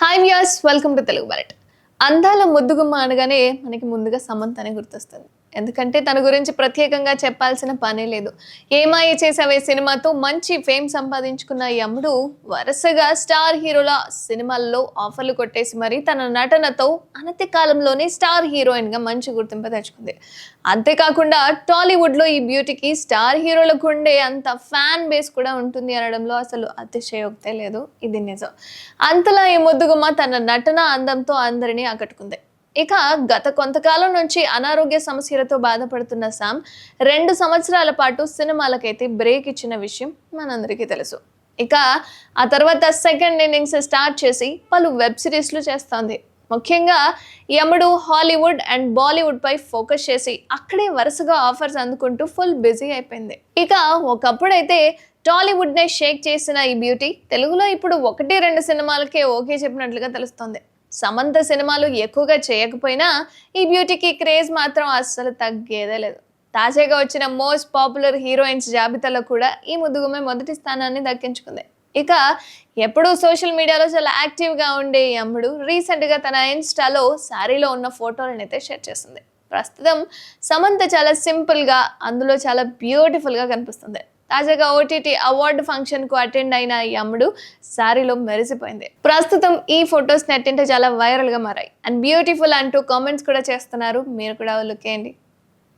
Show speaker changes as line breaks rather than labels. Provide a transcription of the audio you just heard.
Hi వ్యాస్ welcome to Telugu bullet అందాల ముద్దుగుమ్మ అనగానే మనకి ముందుగా సమంత్ అని గుర్తొస్తుంది. ఎందుకంటే తన గురించి ప్రత్యేకంగా చెప్పాల్సిన పనే లేదు. ఏమాయ చేసావే సినిమాతో మంచి ఫేమ్ సంపాదించుకున్న ఈ అమ్ముడు వరుసగా స్టార్ హీరోల సినిమాల్లో ఆఫర్లు కొట్టేసి మరి తన నటనతో అనతి కాలంలోనే స్టార్ హీరోయిన్గా మంచి గుర్తింపు తెచ్చుకుంది. అంతేకాకుండా టాలీవుడ్లో ఈ బ్యూటీకి స్టార్ హీరోలకు ఉండే అంత ఫ్యాన్ బేస్ కూడా ఉంటుంది అనడంలో అసలు అతిశయోక్తే లేదు. ఇది నిజం. అంతలా ఈ ముద్దుగుమ్మ తన నటన అందంతో అందరినీ ఆకట్టుకుంది. ఇక గత కొంతకాలం నుంచి అనారోగ్య సమస్యలతో బాధపడుతున్న సామ్ రెండు సంవత్సరాల పాటు సినిమాలకైతే బ్రేక్ ఇచ్చిన విషయం మనందరికీ తెలుసు. ఇక ఆ తర్వాత సెకండ్ ఇన్నింగ్స్ స్టార్ట్ చేసి పలు వెబ్ సిరీస్లు చేస్తోంది. ముఖ్యంగా యముడు హాలీవుడ్ అండ్ బాలీవుడ్ పై ఫోకస్ చేసి అక్కడే వరుసగా ఆఫర్స్ అందుకుంటూ ఫుల్ బిజీ అయిపోయింది. ఇక ఒకప్పుడైతే టాలీవుడ్ నే షేక్ చేసిన ఈ బ్యూటీ తెలుగులో ఇప్పుడు ఒకటి రెండు సినిమాలకే ఓకే చెప్పినట్లుగా తెలుస్తోంది. సమంత సినిమాలు ఎక్కువగా చేయకపోయినా ఈ బ్యూటీకి క్రేజ్ మాత్రం అస్సలు తగ్గేదే లేదు. తాజాగా వచ్చిన మోస్ట్ పాపులర్ హీరోయిన్స్ జాబితాలో కూడా ఈ ముద్దుగుమ్మే మొదటి స్థానాన్ని దక్కించుకుంది. ఇక ఎప్పుడూ సోషల్ మీడియాలో చాలా యాక్టివ్గా ఉండే ఈ అమ్ముడు రీసెంట్గా తన ఇన్స్టాలో శారీలో ఉన్న ఫోటోలను అయితే షేర్ చేసింది ప్రస్తుతం సమంత చాలా సింపుల్గా అందులో చాలా బ్యూటిఫుల్గా కనిపిస్తుంది. తాజాగా ఓటీటీ అవార్డు ఫంక్షన్కు అటెండ్ అయిన ఈ అమ్ముడు శారీలో మెరిసిపోయింది. ప్రస్తుతం ఈ ఫొటోస్ నెట్టింటే చాలా వైరల్గా మారాయి. అండ్ బ్యూటిఫుల్ అంటూ కామెంట్స్ కూడా చేస్తున్నారు. మీరు కూడా లుక్ చేయండి.